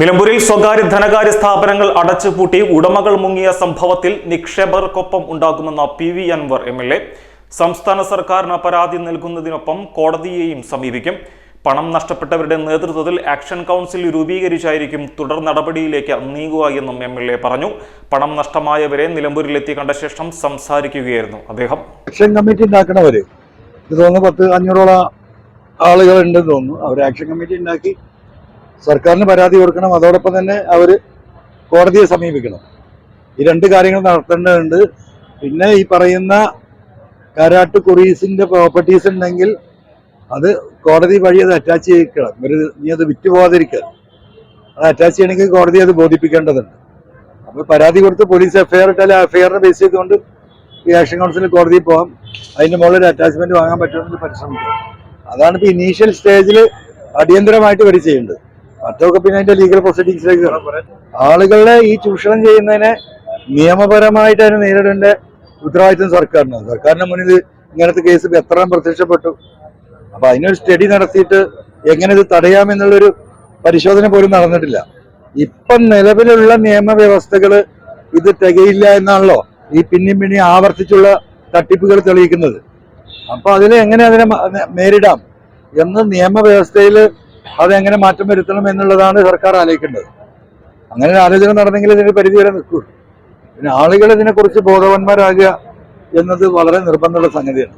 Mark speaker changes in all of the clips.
Speaker 1: നിലമ്പൂരിൽ സ്വകാര്യ ധനകാര്യ സ്ഥാപനങ്ങൾ അടച്ചുപൂട്ടി ഉടമകൾ മുങ്ങിയ സംഭവത്തിൽ നിക്ഷേപകർക്കൊപ്പം ഉണ്ടാകുമെന്ന P V Anvar M L A. സംസ്ഥാന സർക്കാരിന് പരാതി നൽകുന്നതിനൊപ്പം കോടതിയെയും സമീപിക്കും. പണം നഷ്ടപ്പെട്ടവരുടെ നേതൃത്വത്തിൽ ആക്ഷൻ കൗൺസിൽ രൂപീകരിച്ചായിരിക്കും തുടർ നടപടിയിലേക്ക് നീങ്ങുക എന്നും എം എൽ എ പറഞ്ഞു. പണം നഷ്ടമായവരെ നിലമ്പൂരിലെത്തി കണ്ട ശേഷം സംസാരിക്കുകയായിരുന്നു അദ്ദേഹം.
Speaker 2: ആക്ഷൻ കമ്മിറ്റി ഉണ്ടാക്കണവര്. തോന്നുന്നു പത്ത് അഞ്ഞൂറോളം ആളുകൾ ഉണ്ടെന്ന് തോന്നുന്നു. അവർ ആക്ഷൻ കമ്മിറ്റി ഉണ്ടാക്കി സർക്കാരിന് പരാതി കൊടുക്കണം അതോടൊപ്പം തന്നെ അവർ കോടതിയെ സമീപിക്കണം. ഈ രണ്ട് കാര്യങ്ങൾ നടത്തേണ്ടതുണ്ട്. പിന്നെ ഈ പറയുന്ന കാരാട്ട് കുറീസിന്റെ പ്രോപ്പർട്ടീസ് ഉണ്ടെങ്കിൽ അത് കോടതി വഴി അത് അറ്റാച്ച് ചെയ്യിക്കണം. ഇവർ നീ അത് വിറ്റ് പോകാതിരിക്കുക അത് അറ്റാച്ച് ചെയ്യണമെങ്കിൽ കോടതി അത് ബോധിപ്പിക്കേണ്ടതുണ്ട്. അപ്പോൾ പരാതി കൊടുത്ത് പോലീസ് എഫ്ഐആർ ഇട്ടാൽ എഫ്ഐആറിനെ ബേസ് ചെയ്തുകൊണ്ട് ഈ ആക്ഷൻ കൗൺസിലിൽ കോടതിയിൽ പോകാം അതിന്റെ മുകളിൽ ഒരു അറ്റാച്ച്മെന്റ് വാങ്ങാൻ പറ്റുമെന്ന് പരിശ്രമിക്കാം അതാണ് ഇപ്പൊ ഇനീഷ്യൽ സ്റ്റേജിൽ അടിയന്തരമായിട്ട് ഇവർ ചെയ്യേണ്ടത്. മറ്റൊക്കെ പിന്നെ അതിന്റെ ലീഗൽ പ്രൊസീഡിങ്സിലേക്ക് ആളുകളെ ഈ ചൂഷണം ചെയ്യുന്നതിനെ നിയമപരമായിട്ട് അതിനെ നേരിടേണ്ട ഉത്തരവാദിത്വം സർക്കാരിനാണ്. സർക്കാരിന്റെ മുന്നിൽ ഇങ്ങനത്തെ കേസ് എത്ര പ്രത്യക്ഷപ്പെട്ടു. അപ്പൊ അതിനൊരു സ്റ്റഡി നടത്തിയിട്ട് എങ്ങനെ ഇത് തടയാമെന്നുള്ളൊരു പരിശോധന പോലും നടന്നിട്ടില്ല. ഇപ്പം നിലവിലുള്ള നിയമവ്യവസ്ഥകൾ ഇത് തികയില്ല എന്നാണല്ലോ ഈ പിന്നെയും പിന്നെയും ആവർത്തിച്ചുള്ള തട്ടിപ്പുകൾ തെളിയിക്കുന്നത്. അപ്പൊ അതിനെ എങ്ങനെ അതിനെ നേരിടാം? എന്ന് നിയമവ്യവസ്ഥയിൽ അതെങ്ങനെ മാറ്റം വരുത്തണം എന്നുള്ളതാണ് സർക്കാർ ആലോചിക്കേണ്ടത്. അങ്ങനെ ആലോചന നടന്നെങ്കിൽ ഇതിന് പരിധി വരെ നിൽക്കൂ. പിന്നെ ആളുകൾ ഇതിനെക്കുറിച്ച് ബോധവാന്മാരാകുക എന്നത് വളരെ നിർബന്ധമുള്ള സംഗതിയാണ്.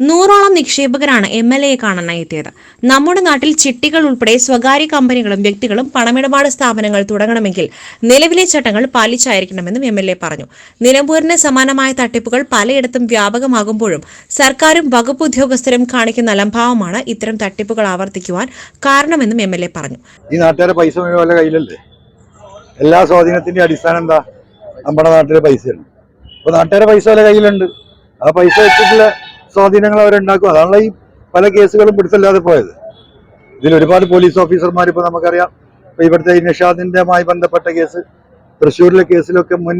Speaker 3: നൂറോളം നിക്ഷേപകരാണ് എം എൽ എയെ കാണാനായി എത്തിയത് നമ്മുടെ നാട്ടിൽ ചിട്ടികൾ ഉൾപ്പെടെ സ്വകാര്യ കമ്പനികളും വ്യക്തികളും പണമിടപാട് സ്ഥാപനങ്ങൾ തുടങ്ങണമെങ്കിൽ നിലവിലെ ചട്ടങ്ങൾ പാലിച്ചായിരിക്കണമെന്നും എം എൽ എ പറഞ്ഞു. നിലമ്പൂരിന് സമാനമായ തട്ടിപ്പുകൾ പലയിടത്തും വ്യാപകമാകുമ്പോഴും സർക്കാരും വകുപ്പ് ഉദ്യോഗസ്ഥരും കാണിക്കുന്ന അലംഭാവമാണ് ഇത്തരം തട്ടിപ്പുകൾ ആവർത്തിക്കുവാൻ കാരണമെന്നും എം എൽ എ പറഞ്ഞു.
Speaker 2: ഈ നാട്ടുകാരെ പൈസ കയ്യിലല്ലേ? എല്ലാ സ്വാധീനത്തിന്റെ അടിസ്ഥാനം എന്താ? നമ്മുടെ നാട്ടിലെ പൈസയാണ്. അപ്പൊ നാട്ടുകാരെ പൈസ കയ്യിലുണ്ട്. ആ പൈസ വെച്ചിട്ടുള്ള സ്വാധീനങ്ങൾ അവരുണ്ടാക്കും. അതാണല്ലോ ഈ പല കേസുകളും പിടുത്തല്ലാതെ പോയത്. ഇതിൽ ഒരുപാട് പോലീസ് ഓഫീസർമാർ ഇപ്പൊ നമുക്കറിയാം. ഇപ്പൊ ഇവിടുത്തെ ഈ നിഷാദിന്റെമായി ബന്ധപ്പെട്ട കേസ് തൃശ്ശൂരിലെ കേസിലൊക്കെ മുൻ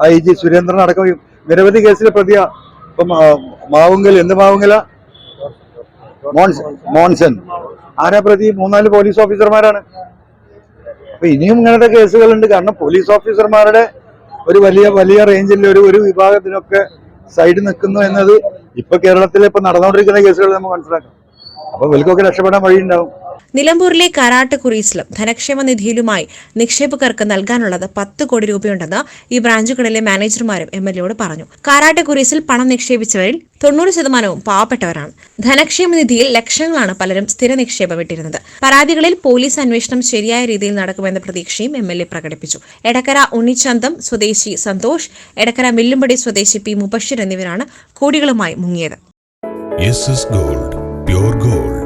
Speaker 2: ഐ ജി സുരേന്ദ്രൻ അടക്കം നിരവധി കേസിലെ പ്രതിയ. ഇപ്പം മാവുങ്കൽ എന്ത് മാവുങ്കല? മോൺസൺ ആരാ പ്രതി? മൂന്നാൽ പോലീസ് ഓഫീസർമാരാണ്. അപ്പൊ ഇനിയും ഇങ്ങനത്തെ കേസുകളുണ്ട്. കാരണം പോലീസ് ഓഫീസർമാരുടെ ഒരു വലിയ വലിയ റേഞ്ചിൽ ഒരു ഒരു വിഭാഗത്തിനൊക്കെ സൈഡ് നിൽക്കുന്നു എന്നത് ഇപ്പൊ കേരളത്തിൽ ഇപ്പൊ നടന്നുകൊണ്ടിരിക്കുന്ന കേസുകൾ നമുക്ക് മനസ്സിലാക്കാം. അപ്പൊ വിലക്കൊക്കെ രക്ഷപ്പെടാൻ വഴിയുണ്ടാവും.
Speaker 3: നിലമ്പൂരിലെ കരാട്ട് കുറീസിലും ധനക്ഷേമ നിധിയിലുമായി നിക്ഷേപകർക്ക് നൽകാനുള്ളത് പത്ത് കോടി രൂപയുണ്ടെന്ന് ഈ ബ്രാഞ്ചുകളിലെ മാനേജർമാരും എം എൽ എയോട് പറഞ്ഞു. കാരാട്ട് കുറീസിൽ പണം നിക്ഷേപിച്ചവരിൽ തൊണ്ണൂറ് ശതമാനവും പാവപ്പെട്ടവരാണ്. ധനക്ഷേമ നിധിയിൽ ലക്ഷങ്ങളാണ് പലരും സ്ഥിര നിക്ഷേപം ഇട്ടിരുന്നത് പരാതികളിൽ പോലീസ് അന്വേഷണം ശരിയായ രീതിയിൽ നടക്കുമെന്ന പ്രതീക്ഷയും എം എൽ എ പ്രകടിപ്പിച്ചു. എടക്കര ഉണ്ണിച്ചന്തം സ്വദേശി സന്തോഷ് എടക്കര മില്ലുംപടി സ്വദേശി പി മുബഷിർ എന്നിവരാണ് കോടികളുമായി മുങ്ങിയത്.
Speaker 4: Gold gold